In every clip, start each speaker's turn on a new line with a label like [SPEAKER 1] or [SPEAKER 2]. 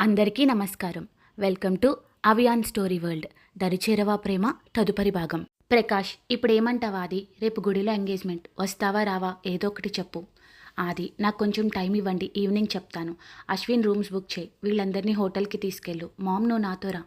[SPEAKER 1] అందరికీ నమస్కారం. Welcome to Avian story world. దరిచేరవా ప్రేమ తదుపరి భాగం. ప్రకాష్ ఇప్పుడు ఏమంటావా ఆది? రేపు గుడిలో ఎంగేజ్మెంట్. వస్తావా రావా? ఏదో ఒకటి చెప్పు. ఆది నాకు కొంచెం టైం ఇవ్వండి. ఈవినింగ్ చెప్తాను. అశ్విన్ రూమ్స్ బుక్ చేయి. వీళ్ళందరినీ హోటల్కి తీసుకెళ్ళు. మామ్ నువ్వు నాతో రా.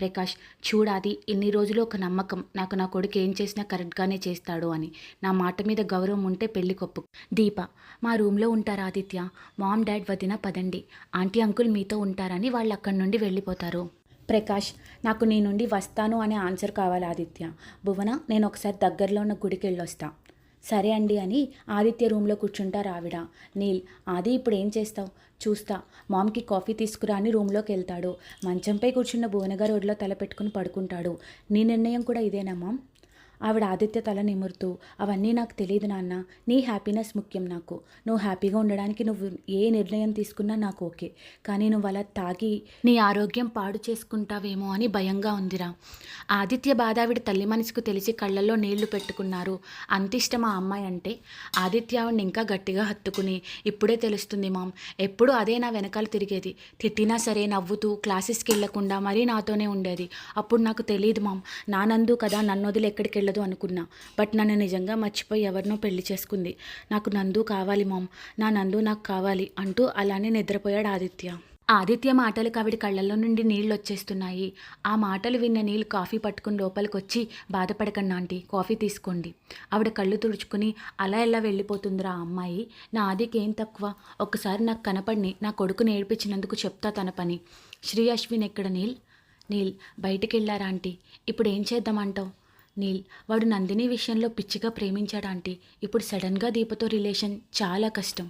[SPEAKER 1] ప్రకాష్ చూడాది ఇన్ని రోజులు ఒక నమ్మకం. నాకు నా కొడుకు ఏం చేసినా కరెక్ట్గానే చేస్తాడు అని. నా మాట మీద గౌరవం ఉంటే పెళ్ళి కొప్పు. దీప మా రూమ్లో ఉంటారు ఆదిత్య? మామ్ డాడ్ వదిన పదండి. ఆంటీ అంకుల్ మీతో ఉంటారని వాళ్ళు అక్కడి నుండి వెళ్ళిపోతారు. ప్రకాష్ నాకు నీ నుండి వస్తాను అనే ఆన్సర్ కావాలి ఆదిత్య. భువన నేను ఒకసారి దగ్గరలో ఉన్న గుడికి వెళ్ళొస్తా సరే అండి అని ఆదిత్య రూమ్లో కూర్చుంటారు ఆవిడ. నీల్ ఆది ఇప్పుడు ఏం చేస్తావు? చూస్తా. మామ్కి కాఫీ తీసుకురా అని రూమ్లోకి వెళ్తాడు. మంచంపై కూర్చున్న భువనగారు ఒడిలో తల పెట్టుకుని పడుకుంటాడు. నీ నిర్ణయం కూడా ఇదేనా మామ్? ఆవిడ ఆదిత్య తల నిమురుతూ అవన్నీ నాకు తెలియదు నాన్న నీ హ్యాపీనెస్ ముఖ్యం నాకు. నువ్వు హ్యాపీగా ఉండడానికి నువ్వు ఏ నిర్ణయం తీసుకున్నా నాకు ఓకే. కానీ నువ్వు అలా తాగి నీ ఆరోగ్యం పాడు చేసుకుంటావేమో అని భయంగా ఉందిరా ఆదిత్య బాధ ఆవిడ తల్లి మనసుకు తెలిసి కళ్ళల్లో నీళ్ళు పెట్టుకున్నారు. అంత ఇష్టం ఆ అమ్మాయి అంటే ఆదిత్య ఆవిడని ఇంకా గట్టిగా హత్తుకుని ఇప్పుడే తెలుస్తుంది మామ్ ఎప్పుడు అదే నా వెనకాల తిరిగేది. తిట్టినా సరే నవ్వుతూ క్లాసెస్కి వెళ్ళకుండా మరీ నాతోనే ఉండేది. అప్పుడు నాకు తెలియదు మామ్ నా నందు కదా నన్ను వదిలి ఎక్కడికి వెళ్ళదు అనుకున్నా. బట్ నన్ను నిజంగా మర్చిపోయి ఎవరినో పెళ్ళి చేసుకుంది. నాకు నందు కావాలి మామ్. నా నందు నాకు కావాలి అంటూ అలానే నిద్రపోయాడు ఆదిత్య. ఆదిత్య మాటలకు ఆవిడ కళ్ళల్లో నుండి నీళ్ళు వచ్చేస్తున్నాయి ఆ మాటలు విన్న నీళ్ళు కాఫీ పట్టుకుని లోపలికి వచ్చి బాధపడకండి ఆంటీ కాఫీ తీసుకోండి. ఆవిడ కళ్ళు తుడుచుకుని అలా ఎలా వెళ్ళిపోతుందిరా అమ్మాయి? నా ఆదికి ఏం తక్కువ. ఒక్కసారి నాకు కనపడిని. నా కొడుకు నేర్పించినందుకు చెప్తా తన పని. శ్రీ అశ్విన్ ఎక్కడ నీల్? నీల్ బయటికి వెళ్ళారా ఆంటీ? ఇప్పుడు ఏం చేద్దామంటావు నీల్ వాడు నందిని విషయంలో పిచ్చిగా ప్రేమించాడు ఆంటీ? ఇప్పుడు సడన్గా దీపతో రిలేషన్ చాలా కష్టం.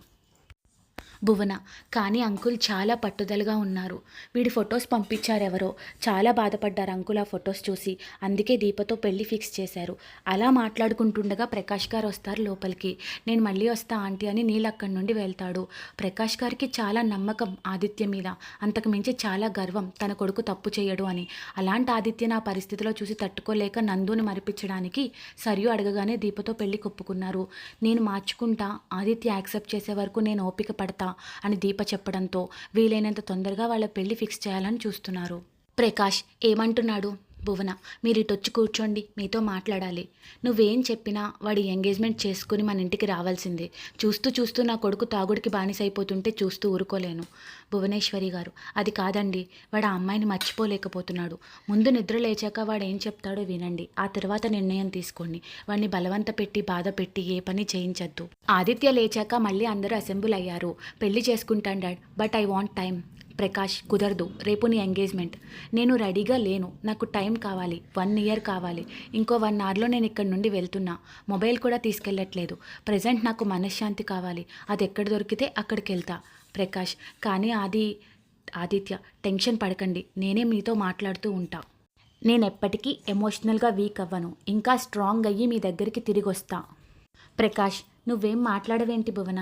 [SPEAKER 1] భువన. కానీ అంకుల్ చాలా పట్టుదలగా ఉన్నారు. వీడి ఫొటోస్ పంపించారు ఎవరో చాలా బాధపడ్డారు అంకుల్ ఆ ఫొటోస్ చూసి. అందుకే దీపతో పెళ్ళి ఫిక్స్ చేశారు. అలా మాట్లాడుకుంటుండగా ప్రకాష్ గారు వస్తారు లోపలికి. నేను మళ్ళీ వస్తా ఆంటీ అని నీళ్ళు అక్కడి నుండి వెళ్తాడు. ప్రకాష్ గారికి చాలా నమ్మకం ఆదిత్య మీద. అంతకు మించి చాలా గర్వం తన కొడుకు తప్పు చేయడు అని. అలాంటి ఆదిత్య నా పరిస్థితిలో చూసి తట్టుకోలేక నందుని మరిపించడానికి సరియు అడగగానే దీపతో పెళ్ళి కొప్పుకున్నారు. నేను మార్చుకుంటా. ఆదిత్య యాక్సెప్ట్ చేసే వరకు నేను ఓపిక పడతా. అని దీప చెప్పడంతో వీలైనంత తొందరగా వాళ్ళ పెళ్ళి ఫిక్స్ చేయాలని చూస్తున్నారు. ప్రకాష్ ఏమంటున్నాడు? భువన మీరు ఇటు వచ్చి కూర్చోండి మీతో మాట్లాడాలి. నువ్వేం చెప్పినా వాడి ఎంగేజ్మెంట్ చేసుకుని మన ఇంటికి రావాల్సిందే. చూస్తూ చూస్తూ నా కొడుకు తాగుడికి బానిసైపోతుంటే చూస్తూ ఊరుకోలేను. భువనేశ్వరి గారు అది కాదండి వాడు ఆ అమ్మాయిని మర్చిపోలేకపోతున్నాడు. ముందు నిద్ర లేచాక వాడు ఏం చెప్తాడో వినండి. ఆ తర్వాత నిర్ణయం తీసుకోండి. వాడిని బలవంత పెట్టి బాధ పెట్టి ఏ పని చేయించద్దు. ఆదిత్య లేచాక మళ్ళీ అందరూ అసెంబుల్ అయ్యారు పెళ్ళి చేసుకుంటాను dad but I want time. Prakash కుదరదు. రేపు నీ ఎంగేజ్మెంట్. నేను రెడీగా లేను. నాకు టైం కావాలి. వన్ ఇయర్ కావాలి. ఇంకో వన్ అవర్లో నేను ఇక్కడి నుండి వెళ్తున్నా. మొబైల్ కూడా తీసుకెళ్ళట్లేదు. ప్రజెంట్ నాకు మనశ్శాంతి కావాలి. అది ఎక్కడ దొరికితే అక్కడికి వెళ్తా. ప్రకాష్ కానీ అది ఆదిత్య టెన్షన్ పడకండి. నేనే మీతో మాట్లాడుతూ ఉంటా. నేను ఎప్పటికీ ఎమోషనల్గా వీక్ అవ్వను. ఇంకా స్ట్రాంగ్ అయ్యి మీ దగ్గరికి తిరిగి వస్తా ప్రకాష్ నువ్వేం మాట్లాడవేంటి భువన?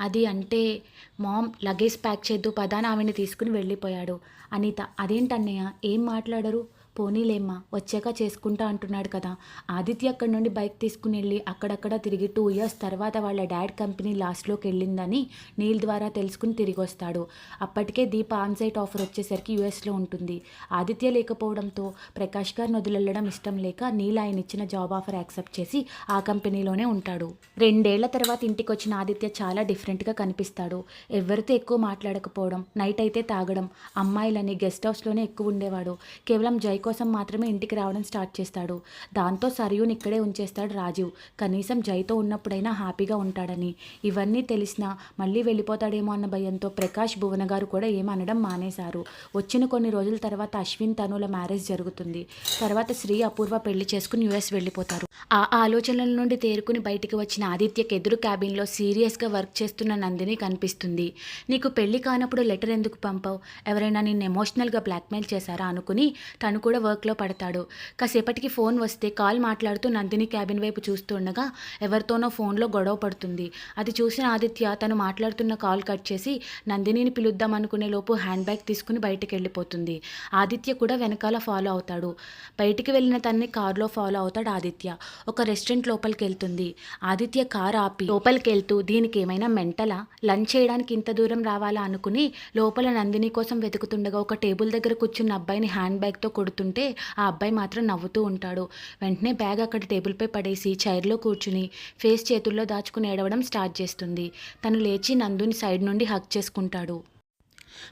[SPEAKER 1] అది అంటే మామ్ లగేజ్ ప్యాక్ చేద్దు పదాన ఆవిడని తీసుకుని వెళ్ళిపోయాడు. అనిత అదేంటన్నయ్య? ఏం మాట్లాడరు? పోనీలేమ్మా వచ్చాక చేసుకుంటా అంటున్నాడు కదా. ఆదిత్య అక్కడి నుండి బైక్ తీసుకుని వెళ్ళి అక్కడక్కడ తిరిగి టూ ఇయర్స్ తర్వాత వాళ్ళ డాడ్ కంపెనీ లాస్ట్లోకి వెళ్ళిందని నీల్ ద్వారా తెలుసుకుని తిరిగి వస్తాడు. అప్పటికే దీప ఆన్సైట్ ఆఫర్ వచ్చేసరికి యూఎస్లో ఉంటుంది. ఆదిత్య లేకపోవడంతో ప్రకాష్ గారిని వదిలెళ్ళడం ఇష్టం లేక నీల్ ఆయన ఇచ్చిన జాబ్ ఆఫర్ యాక్సెప్ట్ చేసి ఆ కంపెనీలోనే ఉంటాడు. రెండేళ్ళ తర్వాత ఇంటికి వచ్చిన ఆదిత్య చాలా డిఫరెంట్గా కనిపిస్తాడు. ఎవరితో ఎక్కువ మాట్లాడకపోవడం నైట్ అయితే తాగడం అమ్మాయిలని గెస్ట్ హౌస్లోనే ఎక్కువ ఉండేవాడు. కేవలం జై కోసం మాత్రమే ఇంటికి రావడం స్టార్ట్ చేస్తాడు. దాంతో సరియుని ఇక్కడే ఉంచేస్తాడు రాజీవ్. కనీసం జైతో ఉన్నప్పుడైనా హ్యాపీగా ఉంటాడని. ఇవన్నీ తెలిసినా మళ్ళీ వెళ్ళిపోతాడేమో అన్న భయంతో ప్రకాష్ భువన గారు కూడా ఏమనడం మానేశారు. వచ్చిన కొన్ని రోజుల తర్వాత అశ్విన్ తనుల మ్యారేజ్ జరుగుతుంది. తర్వాత శ్రీ అపూర్వ పెళ్ళి చేసుకుని యుఎస్ వెళ్ళిపోతారు. ఆ ఆలోచనల నుండి తేరుకుని బయటికి వచ్చిన ఆదిత్యకి ఎదురు క్యాబిన్లో సీరియస్గా వర్క్ చేస్తున్న నందిని కనిపిస్తుంది. నీకు పెళ్ళి కానప్పుడు లెటర్ ఎందుకు పంపావు? ఎవరైనా నిన్ను ఎమోషనల్గా బ్లాక్మెయిల్ చేశారా? అనుకుని తను కూడా వర్క్లో పడతాడు. కాసేపటికి ఫోన్ వస్తే కాల్ మాట్లాడుతూ నందిని క్యాబిన్ వైపు చూస్తుండగా ఎవరితోనో ఫోన్లో గొడవ పడుతుంది. అది చూసిన ఆదిత్య తను మాట్లాడుతున్న కాల్ కట్ చేసి నందినిని పిలుద్దాం అనుకునే లోపు హ్యాండ్ బ్యాగ్ తీసుకుని బయటికి వెళ్ళిపోతుంది. ఆదిత్య కూడా వెనకాల ఫాలో అవుతాడు. బయటికి వెళ్ళిన తన్ని కారులో ఫాలో అవుతాడు ఆదిత్య. ఒక రెస్టారెంట్ లోపలికి వెళ్తుంది ఆదిత్య కార్ ఆపి లోపలికి వెళ్తూ దీనికి ఏమైనా మెంటలా? లంచ్ చేయడానికి ఇంత దూరం రావాలా? అనుకుని లోపల నందిని కోసం వెతుకుతుండగా ఒక టేబుల్ దగ్గర కూర్చున్న అబ్బాయిని హ్యాండ్ బ్యాగ్తో కొడుతుంటే ఆ అబ్బాయి మాత్రం నవ్వుతూ ఉంటాడు. వెంటనే బ్యాగ్ అక్కడ టేబుల్పై పడేసి చైర్లో కూర్చుని ఫేస్ చేతుల్లో దాచుకుని ఏడవడం స్టార్ట్ చేస్తుంది. తను లేచి నందుని సైడ్ నుండి హక్ చేసుకుంటాడు.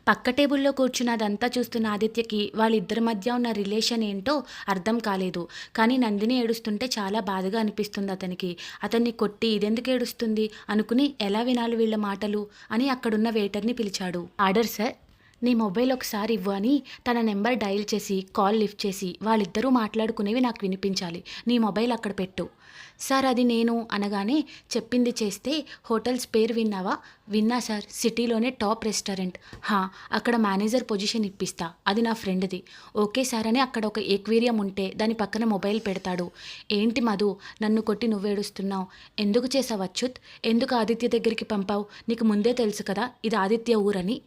[SPEAKER 1] పక్క టేబుల్లో కూర్చుని అదంతా చూస్తున్న ఆదిత్యకి వాళ్ళిద్దరి మధ్య ఉన్న రిలేషన్ ఏంటో అర్థం కాలేదు. కానీ నందిని ఏడుస్తుంటే చాలా బాధగా అనిపిస్తుంది అతనికి. అతన్ని కొట్టి ఇదెందుకు ఏడుస్తుంది? అనుకుని ఎలా వినాలి వీళ్ళ మాటలు? అని అక్కడున్న వెయిటర్ని పిలిచాడు. ఆర్డర్ సార్ నీ మొబైల్ ఒకసారి ఇవ్వు అని తన నెంబర్ డయల్ చేసి కాల్ లిఫ్ట్ చేసి వాళ్ళిద్దరూ మాట్లాడుకునేవి నాకు వినిపించాలి. నీ మొబైల్ అక్కడ పెట్టు. సార్ అది నేను అనగానే చెప్పింది చేస్తే హోటల్స్ పేరు విన్నావా? విన్నా సార్ సిటీలోనే టాప్ రెస్టారెంట్. హా అక్కడ మేనేజర్ పొజిషన్ ఇప్పిస్తా. అది నా ఫ్రెండ్ది. ఓకే సార్ అని అక్కడ ఒక ఎక్వేరియం ఉంటే దాని పక్కన మొబైల్ పెడతాడు. ఏంటి మధు నన్ను కొట్టి నువ్వేడుస్తున్నావు? ఎందుకు చేసావు అచ్యుత్? ఎందుకు ఆదిత్య దగ్గరికి పంపావు? నీకు ముందే తెలుసు కదా ఇది ఆదిత్య ఊరని?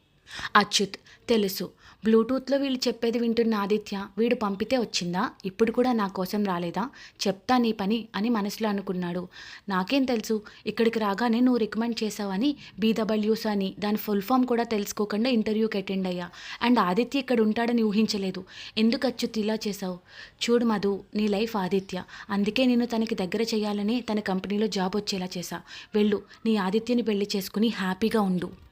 [SPEAKER 1] అచ్యుత్ తెలుసు. బ్లూటూత్లో వీళ్ళు చెప్పేది వింటున్న ఆదిత్య వీడు పంపితే వచ్చిందా? ఇప్పుడు కూడా నా కోసం రాలేదా? చెప్తా నీ పని అని మనసులో అనుకున్నాడు. నాకేం తెలుసు? ఇక్కడికి రాగానే నువ్వు రికమెండ్ చేసావని బీడబ్ల్యూస్ అని దాని ఫుల్ ఫామ్ కూడా తెలుసుకోకుండా ఇంటర్వ్యూకి అటెండ్ అయ్యా. అండ్ ఆదిత్య ఇక్కడ ఉంటాడని ఊహించలేదు. ఎందుకు అచ్యుత్ ఇలా చేసావు చూడు మధు నీ లైఫ్ ఆదిత్య. అందుకే నేను తనకి దగ్గర చేయాలని తన కంపెనీలో జాబ్ వచ్చేలా చేశా. వెళ్ళు నీ ఆదిత్యని పెళ్ళి చేసుకుని హ్యాపీగా ఉండు.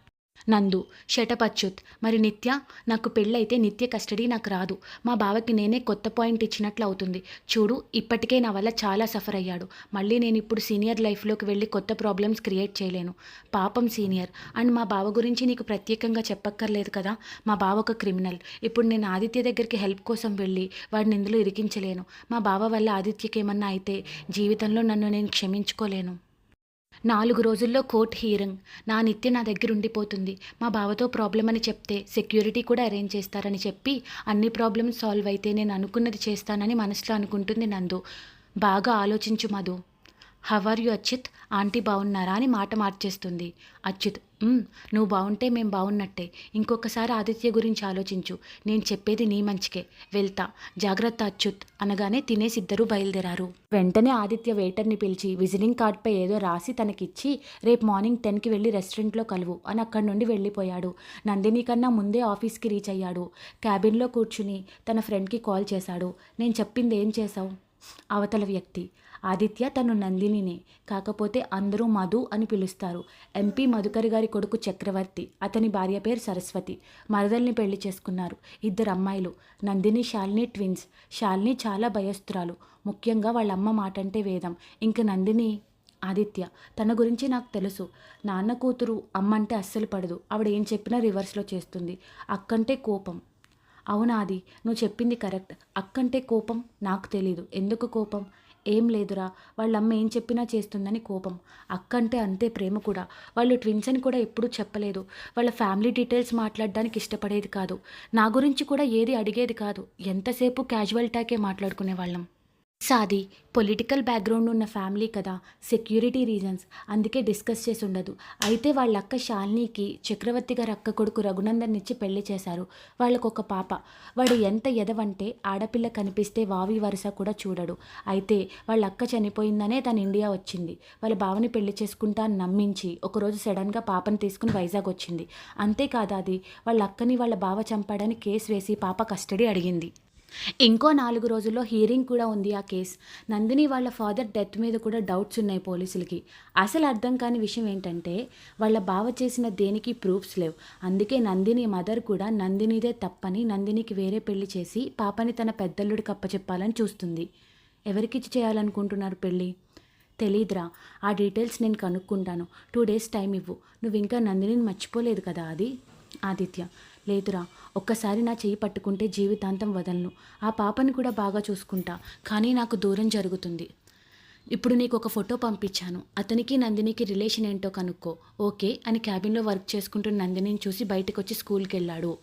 [SPEAKER 1] నందు షటప్ అచ్యుత్ మరి నిత్య? నాకు పెళ్ళైతే నిత్య కస్టడీ నాకు రాదు. మా బావకి నేనే కొత్త పాయింట్ ఇచ్చినట్లు అవుతుంది. చూడు ఇప్పటికే నా వల్ల చాలా సఫర్ అయ్యాడు. మళ్ళీ నేను ఇప్పుడు సీనియర్ లైఫ్లోకి వెళ్ళి కొత్త ప్రాబ్లమ్స్ క్రియేట్ చేయలేను. పాపం సీనియర్. అండ్ మా బావ గురించి నీకు ప్రత్యేకంగా చెప్పక్కర్లేదు కదా? మా బావ ఒక క్రిమినల్. ఇప్పుడు నేను ఆదిత్య దగ్గరికి హెల్ప్ కోసం వెళ్ళి వాడిని ఇందులో ఇరికించలేను. మా బావ వల్ల ఆదిత్యకి ఏమన్నా అయితే జీవితంలో నన్ను నేను క్షమించుకోలేను. నాలుగు రోజుల్లో కోర్ట్ హీరింగ్. నా నిత్య నా దగ్గర ఉండిపోతుంది. మా బావతో ప్రాబ్లం అని చెప్తే సెక్యూరిటీ కూడా అరేంజ్ చేస్తారని చెప్పి అన్ని ప్రాబ్లమ్స్ సాల్వ్ అయితే నేను అనుకున్నది చేస్తానని మనసులో అనుకుంటుంది నందు. బాగా ఆలోచించు Madhu. How are you Achyut? Aunty బాగున్నారా అని మాట మార్చేస్తుంది. అచ్యుత్ నువ్వు బాగుంటే మేం బాగున్నట్టే ఇంకొకసారి ఆదిత్య గురించి ఆలోచించు. నేను చెప్పేది నీ మంచికే. వెళ్తా. జాగ్రత్త అచ్యుత్. అనగానే తినేసి ఇద్దరూ బయలుదేరారు. వెంటనే ఆదిత్య వెయిటర్ని పిలిచి విజిటింగ్ కార్డ్పై ఏదో రాసి తనకిచ్చి రేపు మార్నింగ్ టెన్కి వెళ్ళి రెస్టారెంట్లో కలువు అని అక్కడి నుండి వెళ్ళిపోయాడు. నందిని కన్నా ముందే ఆఫీస్కి రీచ్ అయ్యాడు. క్యాబిన్లో కూర్చుని తన ఫ్రెండ్కి కాల్ చేశాడు. నేను చెప్పింది ఏం చేశావు? అవతల వ్యక్తి. ఆదిత్య తను నందినినే కాకపోతే అందరూ మధు అని పిలుస్తారు. ఎంపీ మధుకరి గారి కొడుకు చక్రవర్తి అతని భార్య పేరు సరస్వతి. మరదల్ని పెళ్ళి చేసుకున్నారు ఇద్దరు అమ్మాయిలు. నందిని శాలిని ట్విన్స్. శాలిని చాలా భయస్తురాలు ముఖ్యంగా వాళ్ళ అమ్మ మాట అంటే వేదం. ఇంక నందిని ఆదిత్య తన గురించి నాకు తెలుసు. నాన్న కూతురు అమ్మంటే అస్సలు పడదు. ఆవిడ ఏం చెప్పినా రివర్స్లో చేస్తుంది. అక్కంటే కోపం. అవునాది నువ్వు చెప్పింది కరెక్ట్. అక్కంటే కోపం నాకు తెలీదు. ఎందుకు కోపం? ఏం లేదురా వాళ్ళ అమ్మ ఏం చెప్పినా చేస్తుందని కోపం. అక్కంటే అంతే ప్రేమ కూడా. వాళ్ళు ట్విన్స్ అని కూడా ఎప్పుడూ చెప్పలేదు. వాళ్ళ ఫ్యామిలీ డీటెయిల్స్ మాట్లాడడానికి ఇష్టపడేది కాదు. నా గురించి కూడా ఏది అడిగేది కాదు. ఎంతసేపు క్యాజువల్ టాకే మాట్లాడుకునే వాళ్ళం సాది పొలిటికల్ బ్యాక్గ్రౌండ్ ఉన్న ఫ్యామిలీ కదా సెక్యూరిటీ రీజన్స్ అందుకే డిస్కస్ చేసి ఉండదు. అయితే వాళ్ళ అక్క శాలినికి చక్రవర్తి గారి అక్క కొడుకు రఘునందన్ ఇచ్చి పెళ్ళి చేశారు. వాళ్ళకు ఒక పాప. వాడు ఎంత ఎదవంటే ఆడపిల్ల కనిపిస్తే వావి వరుస కూడా చూడడు. అయితే వాళ్ళ అక్క చనిపోయిందనే తను ఇండియా వచ్చింది. వాళ్ళ బావని పెళ్ళి చేసుకుంటా అని నమ్మించి ఒకరోజు సడన్గా పాపని తీసుకుని వైజాగ్ వచ్చింది. అంతేకాదు అది వాళ్ళ అక్కని వాళ్ళ బావ చంపాడని కేసు వేసి పాప కస్టడీ అడిగింది. ఇంకో నాలుగు రోజుల్లో హీరింగ్ కూడా ఉంది ఆ కేస్. నందిని వాళ్ళ ఫాదర్ డెత్ మీద కూడా డౌట్స్ ఉన్నాయి పోలీసులకి. అసలు అర్థం కాని విషయం ఏంటంటే వాళ్ళ బావ చేసిన దేనికి ప్రూఫ్స్ లేవు. అందుకే నందిని మదర్ కూడా నందినిదే తప్పని నందినికి వేరే పెళ్ళి చేసి పాపని తన పెద్దల్లుడికి అప్పచెప్పాలని చూస్తుంది. ఎవరికిచ్చి చేయాలనుకుంటున్నారు పెళ్ళి తెలీదురా. ఆ డీటెయిల్స్ నేను కనుక్కుంటాను. టూ డేస్ టైం ఇవ్వు. నువ్వు ఇంకా నందినిని మర్చిపోలేదు కదా అది ఆదిత్య. లేదురా ఒక్కసారి నా చెయ్యి పట్టుకుంటే జీవితాంతం వదలను. ఆ పాపని కూడా బాగా చూసుకుంటా కానీ నాకు దూరం జరుగుతుంది. ఇప్పుడు నీకు ఒక ఫోటో పంపించాను. అతనికి నందినికి రిలేషన్ ఏంటో కనుక్కో. ఓకే అని క్యాబిన్లో వర్క్ చేసుకుంటున్న నందినిని చూసి బయటకు వచ్చి స్కూల్కి వెళ్ళాడు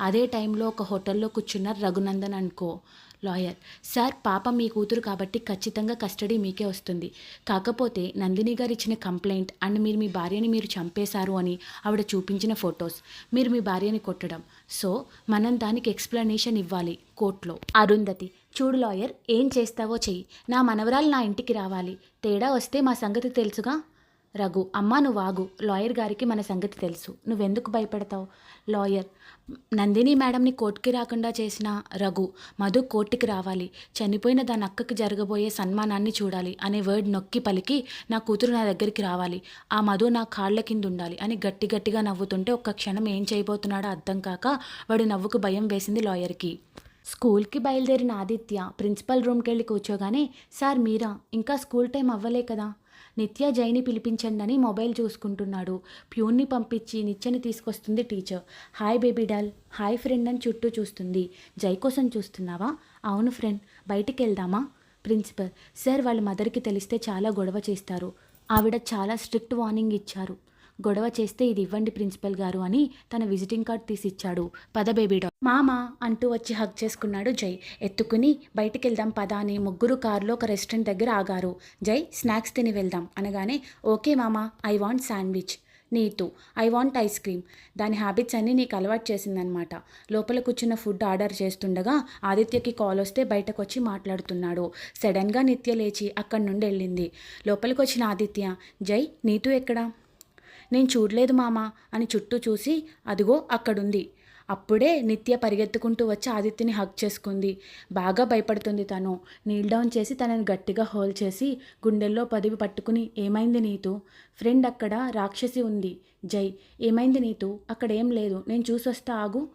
[SPEAKER 1] అదే టైంలో ఒక హోటల్లో కూర్చున్నారు రఘునందన్ అనుకో లాయర్. సార్ పాప మీ కూతురు కాబట్టి ఖచ్చితంగా కస్టడీ మీకే వస్తుంది. కాకపోతే నందిని గారు ఇచ్చిన కంప్లైంట్ అండ్ మీరు మీ భార్యని మీరు చంపేశారు అని ఆవిడ చూపించిన ఫొటోస్ మీరు మీ భార్యని కొట్టడం. సో మనం దానికి ఎక్స్ప్లెనేషన్ ఇవ్వాలి కోర్టులో. అరుంధతి చూడు లాయర్ ఏం చేస్తావో చెయ్యి. నా మనవరాలు నా ఇంటికి రావాలి. తేడా వస్తే మా సంగతి తెలుసుగా? రఘు అమ్మా నువ్వు ఆగు. లాయర్ గారికి మన సంగతి తెలుసు. నువ్వెందుకు భయపెడతావు? లాయర్ నందిని మేడంని కోర్టుకి రాకుండా చేసిన రఘు మధు కోర్టుకి రావాలి. చనిపోయిన దాని అక్కకి జరగబోయే సన్మానాన్ని చూడాలి అనే వర్డ్ నొక్కి పలికి నా కూతురు నా దగ్గరికి రావాలి. ఆ మధు నా కాళ్ళ కింద ఉండాలి అని గట్టి గట్టిగా నవ్వుతుంటే ఒక్క క్షణం ఏం చేయబోతున్నాడో అర్థం కాక వాడు నవ్వుకు భయం వేసింది లాయర్కి స్కూల్కి బయలుదేరిన ఆదిత్య ప్రిన్సిపల్ రూమ్కి వెళ్ళి కూర్చోగానే సార్ మీరా ఇంకా స్కూల్ టైం అవ్వలే కదా. నిత్య జైని పిలిపించండి అని మొబైల్ చూసుకుంటున్నాడు. ప్యూన్ని పంపించి నిత్యని తీసుకొస్తుంది teacher. Hi baby doll. Hi friend అని చుట్టూ చూస్తుంది. జై కోసం చూస్తున్నావా? అవును ఫ్రెండ్. బయటికి వెళ్దామా ప్రిన్సిపల్. సార్ వాళ్ళ మదర్కి తెలిస్తే చాలా గొడవ చేస్తారు. ఆవిడ చాలా స్ట్రిక్ట్ వార్నింగ్ ఇచ్చారు. గొడవ చేస్తే ఇది ఇవ్వండి ప్రిన్సిపల్ గారు అని తన విజిటింగ్ కార్డ్ తీసి ఇచ్చాడు పద బేబీ డాల్ మామా అంటూ వచ్చి హక్ చేసుకున్నాడు జై. ఎత్తుకుని బయటికి వెళ్దాం పద అని ముగ్గురు కారులో ఒక రెస్టారెంట్ దగ్గర ఆగారు. జై స్నాక్స్ తిని వెళ్దాం అనగానే ఓకే మామా I want sandwich. Neetu I want ice cream. దాని హ్యాబిట్స్ అన్నీ నీకు అలవాటు చేసిందనమాట. లోపల కూర్చున్న ఫుడ్ ఆర్డర్ చేస్తుండగా ఆదిత్యకి కాల్ వస్తే బయటకు వచ్చి మాట్లాడుతున్నాడు. సడన్గా నిత్య లేచి అక్కడి నుండి వెళ్ళింది లోపలికి వచ్చిన ఆదిత్య జై నీతు ఎక్కడా? నేను చూడలేదు మామా అని చుట్టూ చూసి అదిగో అక్కడుంది. అప్పుడే నిత్య పరిగెత్తుకుంటూ వచ్చి ఆదిత్యని హక్ చేసుకుంది. బాగా భయపడుతుంది తను. నీల్ డౌన్ చేసి తనని గట్టిగా హోల్ చేసి గుండెల్లో పదివి పట్టుకుని ఏమైంది నీతు? ఫ్రెండ్ అక్కడ రాక్షసి ఉంది. జై ఏమైంది నీతు? అక్కడ ఏం లేదు. నేను చూసొస్తా ఆగు.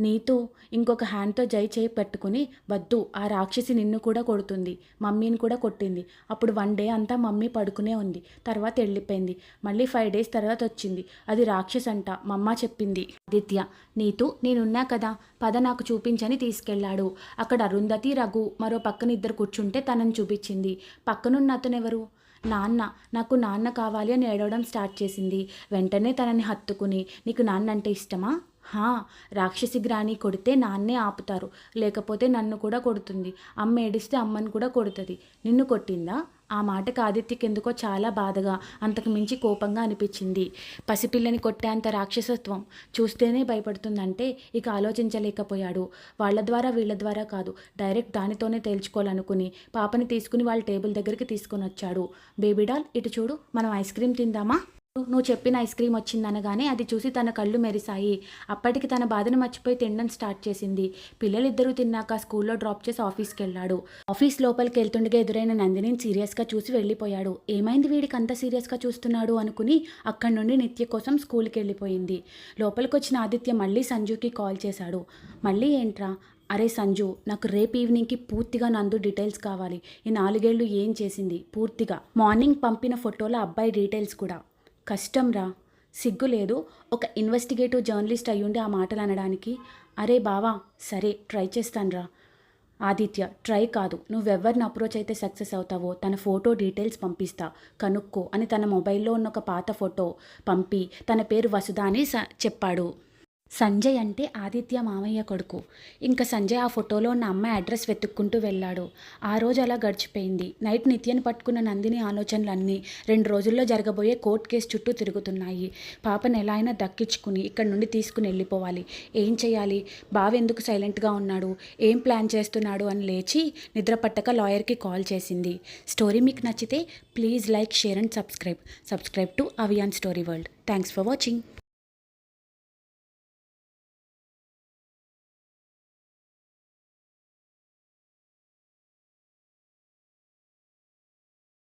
[SPEAKER 1] నీతో ఇంకొక హ్యాండ్తో జై చేయి పెట్టుకుని వద్దు. ఆ రాక్షసి నిన్ను కూడా కొడుతుంది. మమ్మీని కూడా కొట్టింది. అప్పుడు వన్ డే అంతా మమ్మీ పడుకునే ఉంది. తర్వాత వెళ్ళిపోయింది మళ్ళీ ఫైవ్ డేస్ తర్వాత వచ్చింది. అది రాక్షస్ అంట మమ్మ చెప్పింది. ఆదిత్య నీతు నేనున్నా కదా. పద నాకు చూపించని తీసుకెళ్ళాడు అక్కడ అరుంధతి రఘు మరో పక్కన ఇద్దరు కూర్చుంటే తనని చూపించింది. పక్కనున్న అతను ఎవరు? నాన్న. నాకు నాన్న కావాలి అని ఏడవడం స్టార్ట్ చేసింది. వెంటనే తనని హత్తుకుని నీకు నాన్న అంటే ఇష్టమా? హా రాక్షసి గ్రాని కొడితే నాన్నే ఆపుతారు లేకపోతే నన్ను కూడా కొడుతుంది. అమ్మ ఏడిస్తే అమ్మని కూడా కొడుతుంది. నిన్ను కొట్టిందా? ఆ మాటకు ఆదిత్యకి ఎందుకో చాలా బాధగా అంతకు మించి కోపంగా అనిపించింది. పసిపిల్లని కొట్టేంత రాక్షసత్వం చూస్తేనే భయపడుతుందంటే ఇక ఆలోచించలేకపోయాడు. వాళ్ళ ద్వారా వీళ్ళ ద్వారా కాదు డైరెక్ట్ దానితోనే తేల్చుకోవాలనుకుని పాపని తీసుకుని వాళ్ళ టేబుల్ దగ్గరికి తీసుకొని వచ్చాడు. బేబీ డాల్ ఇటు చూడు మనం ఐస్ క్రీమ్ తిందామా? నువ్వు చెప్పిన ఐస్ క్రీమ్ వచ్చిందనగానే అది చూసి తన కళ్ళు మెరిశాయి. అప్పటికి తన బాధను మర్చిపోయి తినడం స్టార్ట్ చేసింది. పిల్లలిద్దరూ తిన్నాక స్కూల్లో డ్రాప్ చేసి ఆఫీస్కి వెళ్ళాడు ఆఫీస్ లోపలికి వెళ్తుండగా ఎదురైన నందిని సీరియస్గా చూసి వెళ్ళిపోయాడు. ఏమైంది వీడికి అంత సీరియస్గా చూస్తున్నాడు అనుకుని అక్కడి నుండి నిత్య కోసం స్కూల్కి వెళ్ళిపోయింది. లోపలికి వచ్చిన ఆదిత్య మళ్ళీ సంజుకి కాల్ చేశాడు. మళ్ళీ ఏంట్రా? అరే సంజు నాకు రేపు ఈవినింగ్కి పూర్తిగా నందు డీటెయిల్స్ కావాలి. ఈ నాలుగేళ్ళు ఏం చేసింది? పూర్తిగా. మార్నింగ్ పంపిన ఫోటోల అబ్బాయి డీటెయిల్స్ కూడా. కష్టంరా సిగ్గు లేదు. ఒక ఇన్వెస్టిగేటివ్ జర్నలిస్ట్ అయ్యుండి ఆ మాటలు అనడానికి అరే బావా సరే ట్రై చేస్తానురా ఆదిత్య ట్రై కాదు. నువ్వెవరిని అప్రోచ్ అయితే సక్సెస్ అవుతావో తన ఫోటో డీటెయిల్స్ పంపిస్తా. కనుక్కో అని తన మొబైల్లో ఉన్న ఒక పాత ఫోటో పంపి తన పేరు వసుధ అని స- చెప్పాడు. సంజయ్ అంటే ఆదిత్య మామయ్య కొడుకు. ఇంకా సంజయ్ ఆ ఫోటోలో ఉన్న అమ్మాయి అడ్రస్ వెతుక్కుంటూ వెళ్ళాడు. ఆ రోజు అలా గడిచిపోయింది. నైట్ నిత్యని పట్టుకున్న నందిని ఆలోచనలన్నీ రెండు రోజుల్లో జరగబోయే కోర్టు కేసు చుట్టూ తిరుగుతున్నాయి. పాపను ఎలా అయినా దక్కించుకుని ఇక్కడ నుండి తీసుకుని వెళ్ళిపోవాలి. ఏం చేయాలి? బావెందుకు సైలెంట్గా ఉన్నాడు? ఏం ప్లాన్ చేస్తున్నాడు? అని లేచి నిద్ర పట్టక లాయర్కి కాల్ చేసింది. స్టోరీ మీకు నచ్చితే please like share and subscribe. Subscribe to Avian story world. Thanks for watching.